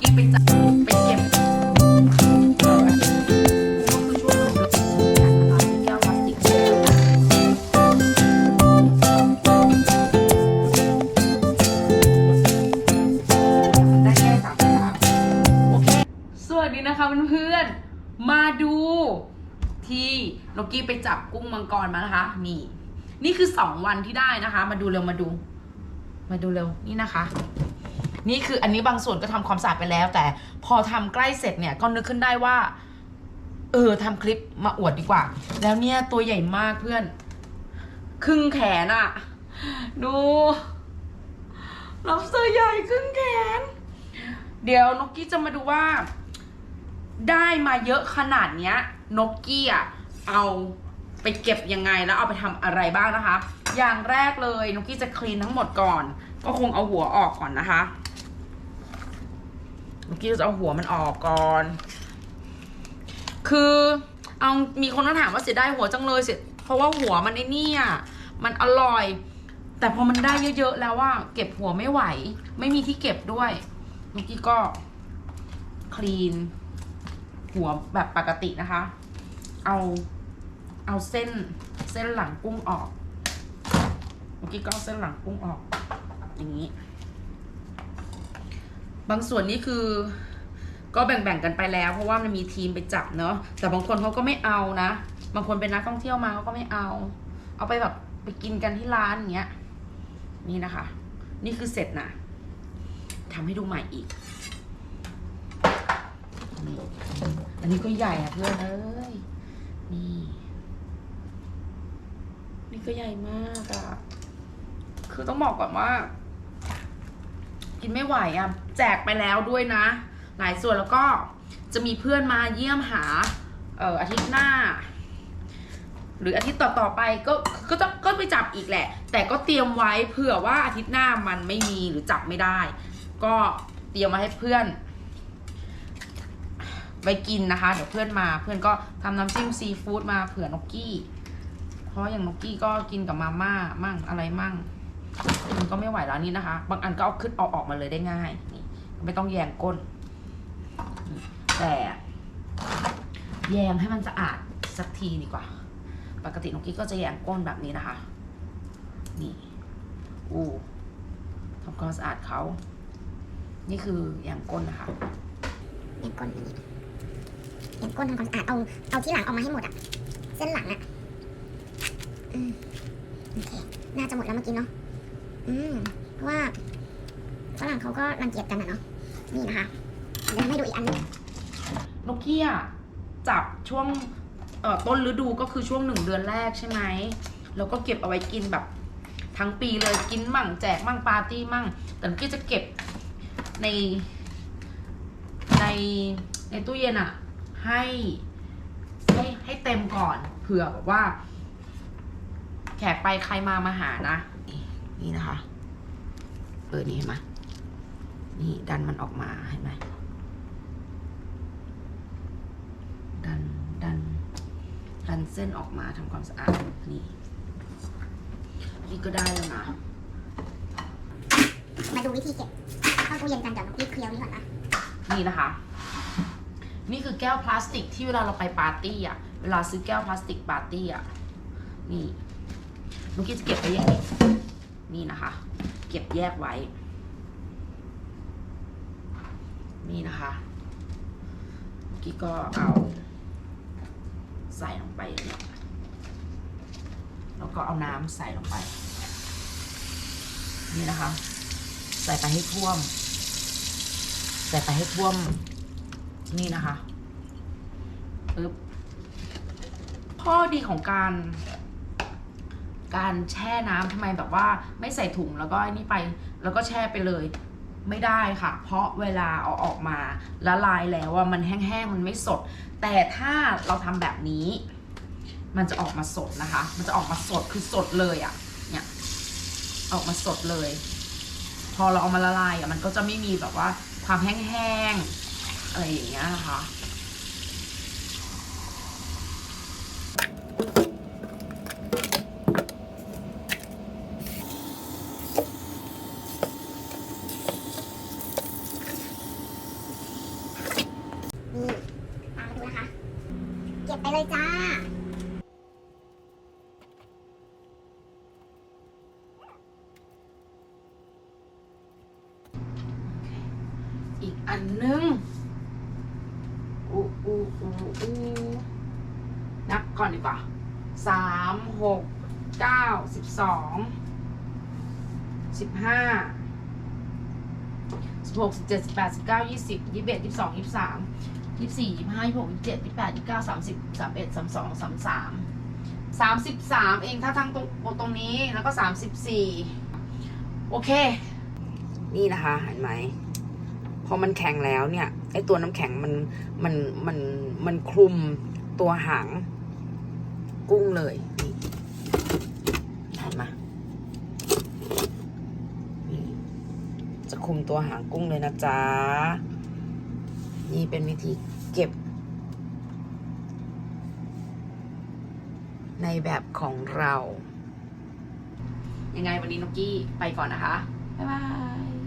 กี้ไปจับไปเก็บก็คือช่วงหนึ่งเดือนะคะที่แก้วพลาสติกได้แค่สามสามโอเคสวัสดีนะคะเพื่อนๆ มาดูที่นกกี้ไปจับกุ้งมังกรมานะคะ นี่ นี่คือสองวันที่ได้นะคะ มาดูเร็วมาดู มาดูเร็วนี่นะคะ นี่คืออันนี้บางส่วนก็ทำความสะอาดไปแล้ว แต่พอทำใกล้เสร็จเนี่ยก็นึกขึ้นได้ว่า เออทำคลิปมาอวดดีกว่า แล้วเนี่ยตัวใหญ่มากเพื่อน ครึ่งแขนอะดู lobster ใหญ่ครึ่งแขน เดี๋ยวนกกี้จะมาดูว่า ได้มาเยอะขนาดเนี้ย นกกี้อะเอาไปเก็บยังไงแล้วเอาไปทำอะไรบ้างนะคะ อย่างแรกเลยนกกี้จะคลีนทั้งหมดก่อน ก็คงเอาหัวออกก่อนนะคะ นกกี้จะเอาหัวมันออกก่อน คือเอามีคนมาถามว่าเสียดายหัวจังเลยเสียเพราะว่าหัวมันไอ้นี่อะมันอร่อย แต่พอมันได้เยอะๆแล้วว่า เก็บหัวไม่ไหว ไม่มีที่เก็บด้วย เมื่อกี้ก็คลีน หัวแบบปกตินะคะ เอาเอาเส้นเส้นหลังกุ้งออก เมื่อกี้ก็เอาเส้นหลังกุ้งออก อย่างนี้ บางส่วนนี่คือก็แบ่งๆกันไปแล้ว เพราะว่ามันมีทีมไปจับเนาะแต่บางคนเขาก็ไม่เอานะ บางคนเป็นนักท่องเที่ยวมาเขาก็ไม่เอา เอาไปแบบไปกินกันที่ร้านอย่างเงี้ยนี่นะคะ นี่คือเสร็จนะทำให้ดูใหม่อีกนี่อันนี้ก็ใหญ่อะเพื่อนเอ้ยนี่นี่ก็ใหญ่มากอะคือต้องบอกก่อนว่า กินไม่ไหวอะแจกไปแล้วด้วยนะ หลายส่วนแล้วก็จะมีเพื่อนมาเยี่ยมหาเอ่ออาทิตย์หน้า หรืออาทิตย์ต่อๆไปก็ก็ต้องก็ไปจับอีกแหละ แต่ก็เตรียมไว้เผื่อว่าอาทิตย์หน้ามันไม่มีหรือจับไม่ได้ ก็เตรียมมาให้เพื่อนไปกินนะคะ เดี๋ยวเพื่อนมาเพื่อนก็ทำน้ำจิ้มซีฟู้ดมาเผื่อนกกี้ เพราะอย่างนกกี้ก็กินกับมาม่ามั่งอะไรมั่ง มันก็ไม่ไหวแล้วนี่นะคะ บางอันก็เอาขึ้นเอาออกมาเลยได้ง่ายนี่ไม่ต้องแยงก้น แต่แยงให้มันสะอาดสักทีดีกว่า ปกตินกกี้ก็จะแยงก้นแบบนี้นะคะ นี่อู้ทำความสะอาดเขา นี่คือแยงก้นนะคะเลี้ยงก้นอันนี้เลี้ยงก้นทำความสะอาดเอาเอาที่หลังออกมาให้หมดอะเส้นหลังอะอืมโอเค น่าจะหมดแล้วเมื่อกี้เนาะ อืมเพราะว่าฝรั่งเขาก็รังเกียจกันอะเนาะนี่นะคะเดี๋ยวให้ดูอีกอันนึงนกเกี้ยจับช่วงเอ่อต้นฤดูก็คือช่วงหนึ่งเดือนแรกใช่ไหมแล้วก็เก็บเอาไว้กินแบบทั้งปีเลยกินมั่งแจกมั่งปาร์ตี้มั่ง แต่นกเกี้ยจะเก็บในในในตู้เย็นอะให้ให้ให้เต็มก่อนเผื่อแบบว่า แขกไปใครมามาหานะ นี่นี่นะคะ เออ นี่เห็นไหมนี่ดันมันออกมา เห็นไหมดัน ดัน ดันเส้นออกมาทำความสะอาด นี่ นี่ก็ได้แล้วนะ มาดูวิธีเก็บเข้าตู้เย็นกันเดี๋ยวน้องพี่เคลียร์นี่ก่อนนะ นี่นะคะ นี่คือแก้วพลาสติกที่เวลาเราไปปาร์ตี้อะ เวลาซื้อแก้วพลาสติกปาร์ตี้อะ นี่นุกกี้จะเก็บไว้อย่างนี้ นี่นะคะ เก็บแยกไว้ นี่นะคะกกี้ก็เอาใส่ลงไป แล้วก็เอาน้ำใส่ลงไป นี่นะคะ ใส่ไปให้ท่วม ใส่ไปให้ท่วม นี่นะคะปึ๊บข้อดีของการ การแช่น้ำทำไมแบบว่าไม่ใส่ถุงแล้วก็ไอ้นี่ไปแล้วก็แช่ไปเลยไม่ได้ค่ะ เพราะเวลาเอาออกมาละลายแล้วว่ามันแห้งๆมันไม่สด แต่ถ้าเราทำแบบนี้ มันจะออกมาสดนะคะ มันจะออกมาสดคือสดเลยอะ่ะเนี่ยออกมาสดเลย พอเราเอามาละลายอะมันก็จะไม่มีแบบว่าความแห้งๆอะไรอย่างเงี้ยนะคะ เลยจ้า อีกอันนึงอูอูอูอูนับก่อนดีกว่าสามหกเก้าสิบสองสิบห้าสิบหกสิบเจ็ดสิบแปดสิบเก้ายี่สิบยี่สิบเอ็ดยี่สิบสองยี่สิบสาม ยี่สิบสี่ยี่สิบห้ายี่สิบหกยี่สิบเจ็ดยี่สิบแปดยี่สิบเก้าสามสิบสามเอ็ดสามสองสามสามสามสิบสามเองถ้าทั้งตรงตรงนี้แล้วก็สามสิบสี่โอเค นี่นะคะเห็นไหมพอมันแข็งแล้วเนี่ยไอตัวน้ำแข็งมันมันมันมันคลุมตัวหางกุ้งเลยนี่เห็นไหมจะคลุมตัวหางกุ้งเลยนะจ๊ะ นี่เป็นวิธีเก็บ ในแบบของเรา ยังไงวันนี้นกกี้ไปก่อนนะคะ บ๊ายบาย